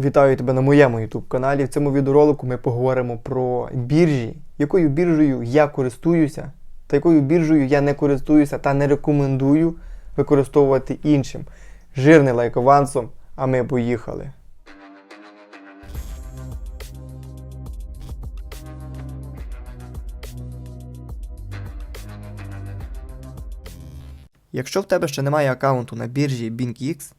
Вітаю тебе на моєму YouTube каналі. В цьому відеоролику ми поговоримо про біржі, якою біржею я користуюся, та якою біржею я не користуюся та не рекомендую використовувати іншим. Жирний лайк авансом, а ми поїхали. Якщо в тебе ще немає аккаунту на біржі BingX,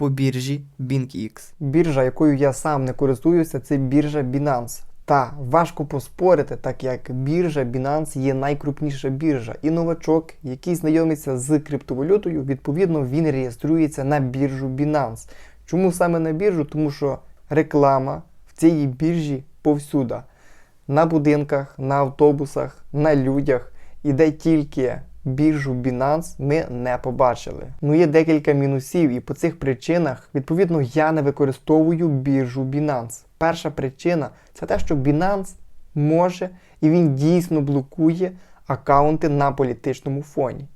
по біржі BingX. Біржа, якою я сам не користуюся, це біржа Binance. Та важко поспорити, так як біржа Binance є найкрупніша біржа. І новачок, який знайомиться з криптовалютою, відповідно він реєструється на біржу Binance. Чому саме на біржу? Тому що реклама в цій біржі повсюда. На будинках, на автобусах, на людях. І де тільки біржу Binance ми не побачили. Ну є декілька мінусів, і по цих причинах, відповідно, я не використовую біржу Binance. Перша причина це те, що Binance може і він дійсно блокує аккаунти на політичному фоні.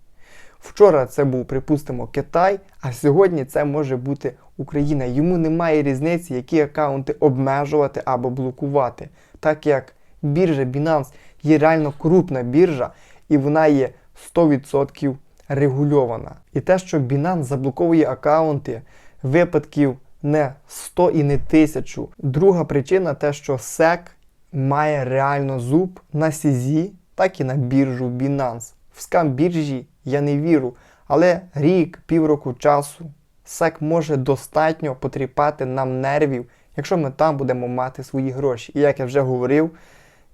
Вчора це був, припустимо, Китай, а сьогодні це може бути Україна. Йому немає різниці, які аккаунти обмежувати або блокувати, так як біржа Binance є реально крупна біржа, і вона є 100% регульована. І те, що Binance заблоковує аккаунти, випадків не 100 і не 1000. Друга причина те, що SEC має реально зуб на CZ, так і на біржу Binance. В скам біржі я не вірю, але рік, півроку часу SEC може достатньо потріпати нам нервів, якщо ми там будемо мати свої гроші. І як я вже говорив,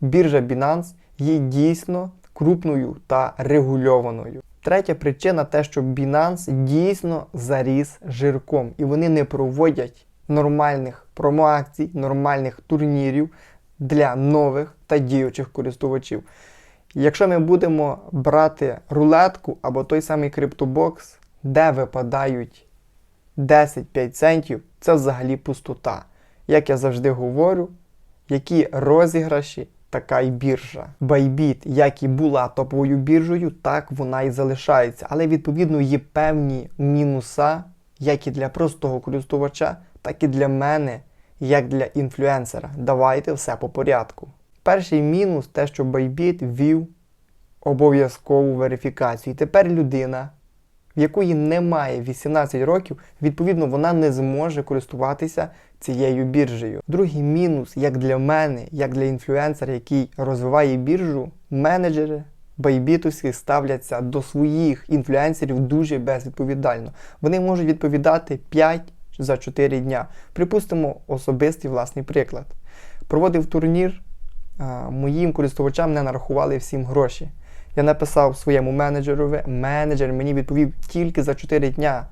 біржа Binance є дійсно крупною та регульованою. Третя причина те, що Binance дійсно заріс жирком, і вони не проводять нормальних промоакцій, нормальних турнірів для нових та діючих користувачів. Якщо ми будемо брати рулетку або той самий криптобокс, де випадають 10-5 центів, це взагалі пустота. Як я завжди говорю, які розіграші, така й біржа. Bybit, як і була топовою біржею, так вона і залишається. Але відповідно є певні мінуса, як і для простого користувача, так і для мене, як для інфлюенсера. Давайте все по порядку. Перший мінус те, що Bybit ввів обов'язкову верифікацію. І тепер людина, якої немає 18 років, відповідно, вона не зможе користуватися цією біржею. Другий мінус, як для мене, як для інфлюенсера, який розвиває біржу, менеджери байбітовські ставляться до своїх інфлюенсерів дуже безвідповідально. Вони можуть відповідати 5 за 4 дня. Припустимо, особистий власний приклад. Проводив турнір, моїм користувачам не нарахували всім гроші. Я написав своєму менеджерові, менеджер мені відповів тільки за 4 дня.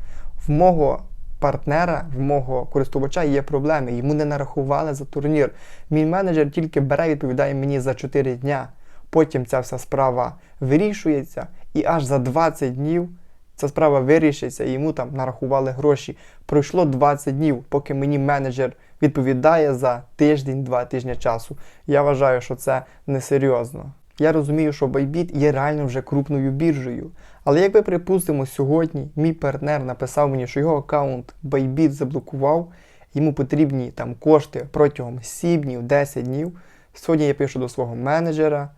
В мого партнера, в мого користувача є проблеми, йому не нарахували за турнір. Мій менеджер тільки бере, відповідає мені за 4 дня. Потім ця вся справа вирішується, і аж за 20 днів ця справа вирішиться, і йому там нарахували гроші. Пройшло 20 днів, поки мені менеджер відповідає за тиждень-два тижні часу. Я вважаю, що це несерйозно. Я розумію, що Bybit є реально вже крупною біржею. Але якби припустимо, сьогодні мій партнер написав мені, що його аккаунт Bybit заблокував, йому потрібні там кошти протягом 7 днів, 10 днів. Сьогодні я пишу до свого менеджера,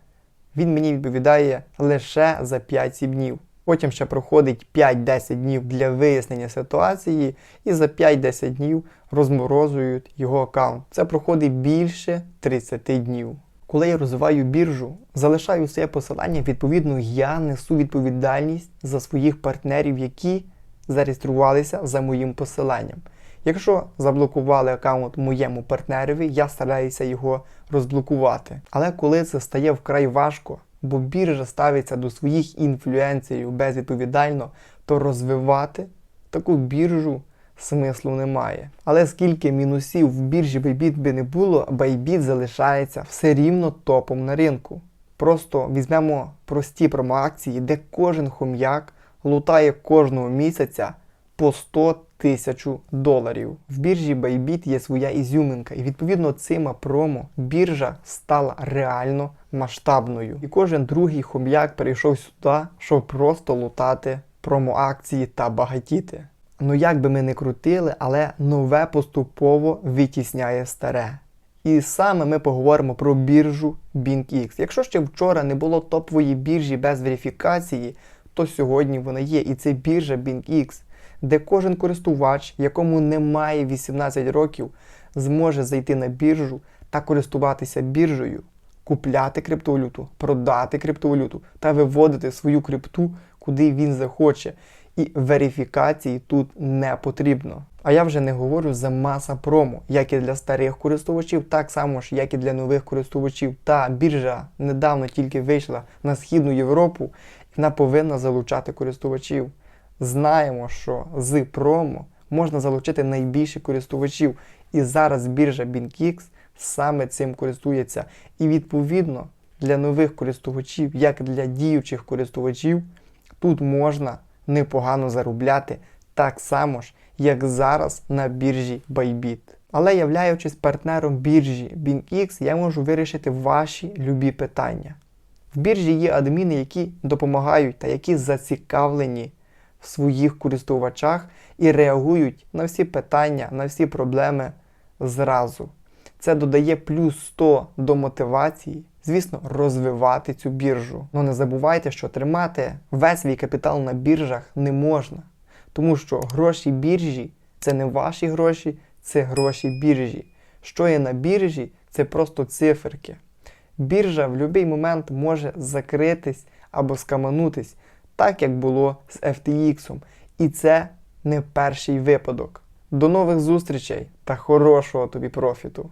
він мені відповідає лише за 5-7 днів. Потім ще проходить 5-10 днів для вияснення ситуації, і за 5-10 днів розморозують його аккаунт. Це проходить більше 30 днів. Коли я розвиваю біржу, залишаю своє посилання, відповідно, я несу відповідальність за своїх партнерів, які зареєструвалися за моїм посиланням. Якщо заблокували аккаунт моєму партнерові, я стараюся його розблокувати. Але коли це стає вкрай важко, бо біржа ставиться до своїх інфлюенсерів безвідповідально, то розвивати таку біржу смислу немає. Але скільки мінусів в біржі Bybit би не було, Bybit залишається все рівно топом на ринку. Просто візьмемо прості промоакції, де кожен хом'як лутає кожного місяця по 100 тисяч доларів. В біржі Bybit є своя ізюминка, і відповідно цими промо біржа стала реально масштабною. І кожен другий хом'як перейшов сюди, щоб просто лутати промоакції та багатіти. Ну як би ми не крутили, але нове поступово витісняє старе. І саме ми поговоримо про біржу BingX. Якщо ще вчора не було топової біржі без верифікації, то сьогодні вона є. І це біржа BingX, де кожен користувач, якому немає 18 років, зможе зайти на біржу та користуватися біржею, купляти криптовалюту, продати криптовалюту та виводити свою крипту, куди він захоче. І верифікації тут не потрібно. А я вже не говорю за маса промо, як і для старих користувачів, так само ж, як і для нових користувачів. Та біржа недавно тільки вийшла на Східну Європу, і вона повинна залучати користувачів. Знаємо, що з промо можна залучити найбільше користувачів. І зараз біржа BingX саме цим користується. І відповідно для нових користувачів, як і для діючих користувачів, тут можна непогано заробляти так само ж, як зараз на біржі Bybit. Але являючись партнером біржі BingX, я можу вирішити ваші любі питання. В біржі є адміни, які допомагають та які зацікавлені в своїх користувачах і реагують на всі питання, на всі проблеми зразу. Це додає плюс 100 до мотивації, звісно, розвивати цю біржу. Ну не забувайте, що тримати весь свій капітал на біржах не можна. Тому що гроші біржі це не ваші гроші, це гроші біржі. Що є на біржі, це просто циферки. Біржа в будь-який момент може закритись або скаманутись, так як було з FTX. І це не перший випадок. До нових зустрічей та хорошого тобі профіту!